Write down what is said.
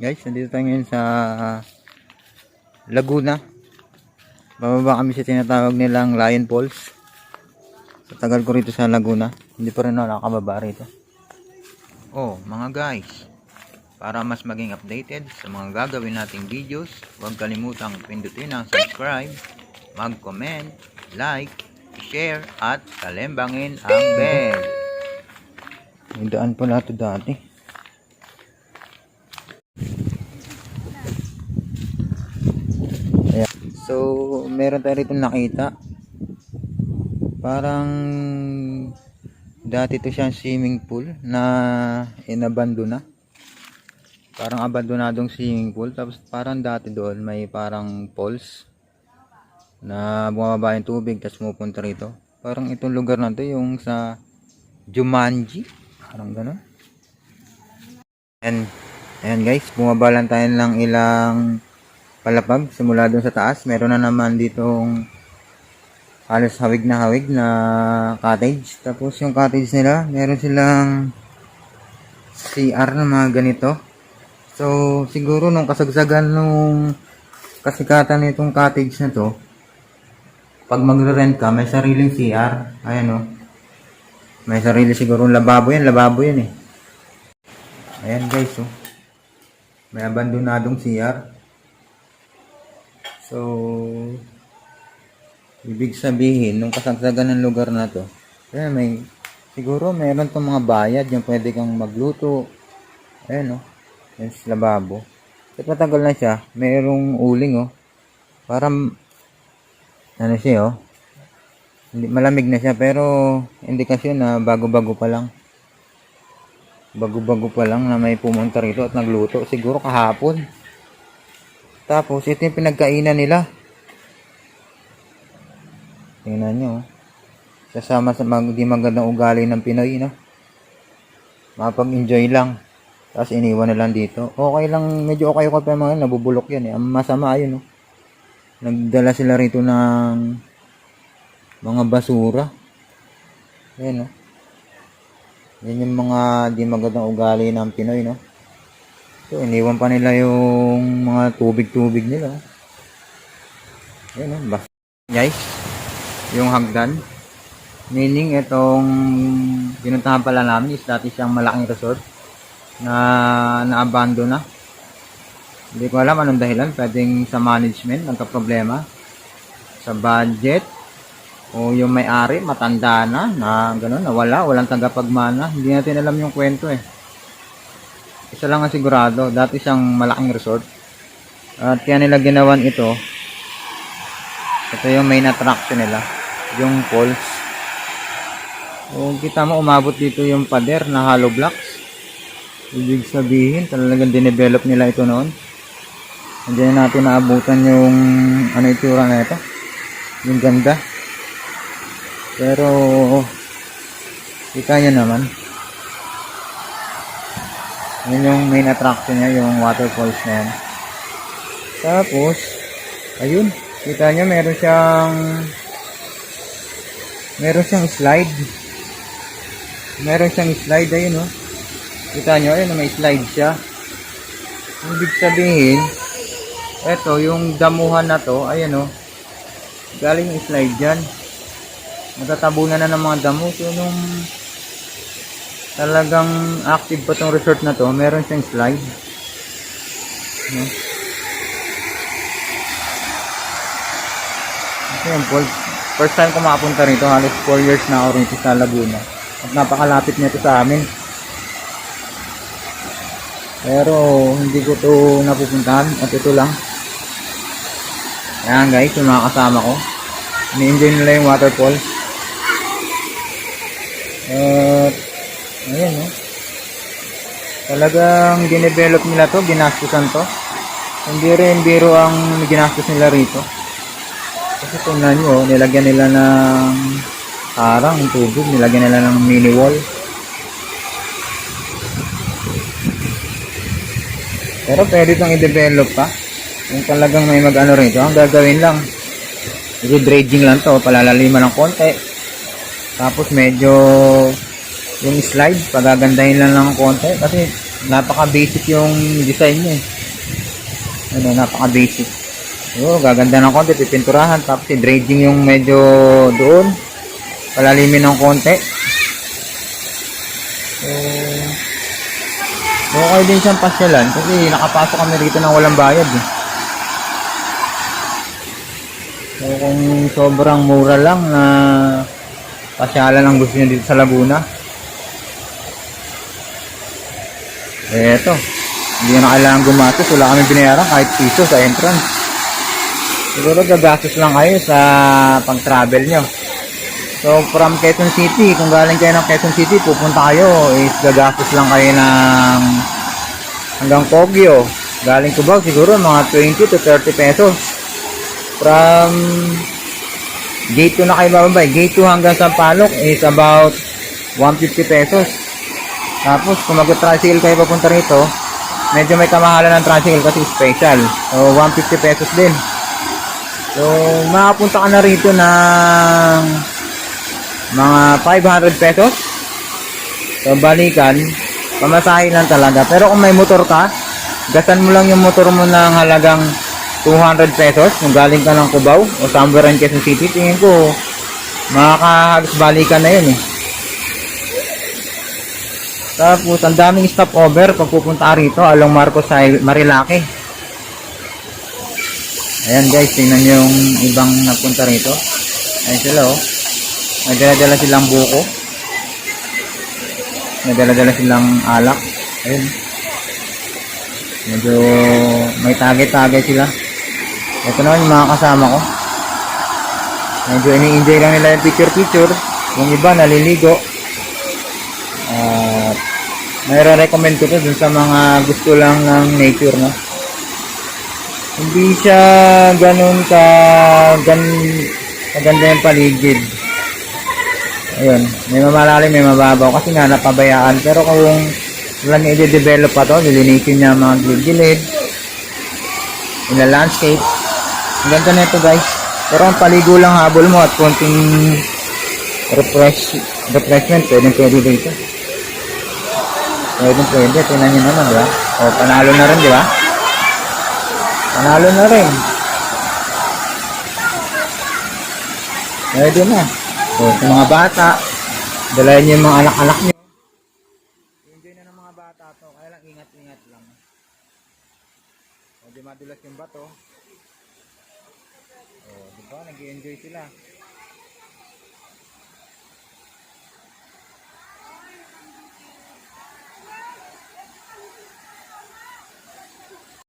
Guys, nandito tayo ngayon sa Laguna. Bababa kami sa tinatawag nilang Lion Falls. Sa tagal ko rito sa Laguna. Hindi pa rin ako nakakababa rito. Oh, mga guys. Para mas maging updated sa mga gagawin nating videos, huwag kalimutang pindutin ang subscribe, mag-comment, like, share, at kalembangin ang bell. May daan pala ito dati. So, meron tayo rito nakita. Parang dati to siyang swimming pool na inabando na. Parang abandonadong swimming pool. Tapos parang dati doon may parang falls na bumababa yung tubig tapos pupunta rito. Parang itong lugar na to yung sa Jumanji. Parang gano'n. And, ayan guys, bumaba lang tayo ng ilang palapag simula doon sa taas. Meron na naman ditong halos hawig na hawig na cottage. Tapos yung cottage nila, meron silang CR na mga ganito. So, siguro nung kasagsagan nung kasikatan nitong cottage na to, pag magre-rent ka, may sariling CR. Ayan o. May sarili siguro lababo yan. Lababo yan eh. Ayan guys oh. May abandonadong CR. So, ibig sabihin, nung kasagsagan ng lugar na to, ayan, may, siguro meron tong mga bayad, yung pwede kang magluto. Ayan oh. Yung lababo. At matagal na siya, mayroong uling oh. Parang, ano siya oh. Hindi, malamig na siya, pero indikasyon na bago-bago pa lang. Bago-bago pa lang na may pumunta rito at nagluto. Siguro kahapon. Tapos, ito yung pinagkainan nila. Tingnan nyo. oh. Sasama sa mag di magandang ugali ng Pinoy, no? Mapag-enjoy lang. Tapos iniwan na lang dito. Okay lang, medyo okay ko pa mga nabubulok yan eh. Masama ayun, no? Nagdala sila rito ng mga basura. Ayan, no? Yan yung mga di magandang ugali ng Pinoy, no? So, iniwan pa nila yung mga tubig-tubig nila. Ayan, no? Bas guys, yung hagdan. Meaning, itong pinuntahan pala namin is dati siyang malaking resort na naabando na. Hindi ko alam anong dahilan. Pwedeng sa management, nagka-problema. Sa budget, o yung may-ari, matanda na, na gano'n, nawala, walang tagapagmana. Hindi natin alam yung kwento eh. Isa lang ang sigurado, dati siyang malaking resort. At kaya nila ginawan ito. Ito yung main attraction nila, yung falls. Kung kita mo, umabot dito yung pader na hollow blocks. Ibig sabihin, talagang dinevelop nila ito noon. Hindi na natin naabutan yung ano itsura na ito. Yung ganda. Pero, kita nyo naman. Yun yung main attraction niya, yung waterfalls na yan. Tapos, ayun, kita nyo meron siyang meron siyang slide. Meron siyang slide, ayun oh. Kita nyo, ayun, may slide siya. Ibig sabihin, eto, yung damuhan na to, ayan oh. Galing yung slide dyan natatabunan na ng mga damo so nung talagang active pa tong resort na to. Meron siyang slide. No? yung first, time ko makapunta rito. Halos 4 years na ako rito sa Laguna. At napakalapit nito sa amin. Pero hindi ko to napupuntahan. At ito lang. Yan guys yung mga kasama ko. Ni-enjoy nila yung waterfalls at, ayan no. Talagang dinevelop nila to, ginastusan to. Hindi rin biro ang ginastos nila rito. Kasi tingnan nyo, nilagyan nila ng harang, ng tubig, nilagyan nila ng mini wall. Pero pwede itong i-develop pa. Kung talagang may mag-ano rito, ang gagawin lang, i-dredging lang to, palalaliman ng konti, tapos medyo yung slide, pagagandahin lang ng konti kasi napaka-basic yung design niya eh. Ano, napaka-basic. Oo, gaganda ng konti, pipinturahan. Tapos i-dredging yung medyo doon. Palalimin ng konti. So, okay din siyang pasyalan kasi nakapasok kami rito ng walang bayad eh. So, kung sobrang mura lang na pasyalan ang gusto niyo dito sa Laguna. Eh, eto. Hindi na kailangan gumastos. Wala kami binayaran kahit piso sa entrance. Siguro gagastos lang kayo sa pag-travel nyo. So, from Quezon City, kung galing kayo ng Quezon City, pupunta kayo, is gagastos lang kayo ng hanggang Kogyo. Galing Cubao, siguro mga 20 to 30 pesos. From Gate 2 na kayo bababay. Gate 2 hanggang Sampaloc is about 150 pesos. Tapos, kung mag-tricycle kayo papunta rito, medyo may kamahalan ng tricycle kasi special. So, 150 pesos din. So, makapunta ka na rito ng mga 500 pesos. So, balikan, pamasahe lang talaga. Pero kung may motor ka, gasan mo lang yung motor mo ng halagang 200 pesos kung galing ka ng Cubao o somewhere in Quezon City. Tingin ko, makakahalos balikan na yun eh. Tapos, ang daming stopover pag pupunta rito along Marcos Highway, Marilake. Ayan guys, tingnan yung ibang nagpunta rito. Ayan sila oh. May dala-dala silang buko. May dala-dala silang alak. Ayun. Medyo may tagay-tagay sila. Ito naman yung mga kasama ko. Medyo ini-enjoy lang nila yung picture-picture. Yung iba naliligo. At may recommend ko to dun sa mga gusto lang ng nature, no? Hindi siya ganun ka gan kaganda yung paligid. Ayun, may mamalalim, may mababaw kasi nga napabayaan. Pero kung wala niya i-develop pa to, lilinisin niya mga gilid-gilid, ina landscape. Ang ganda na ito guys. Pero ang paligo lang habol mo at konting refresh, refreshment, pwede pwede dito. Pwede pwede, tingnan nyo naman, di? O, panalo na rin, di ba? Panalo na rin. Pwede na. So, sa mga bata, dalayan niyo yung mga anak-anak niyo. Enjoy na ng mga bata to, kaya lang ingat-ingat lang. Medyo madulas yung bato. Oh, di ba? Nag-enjoy sila.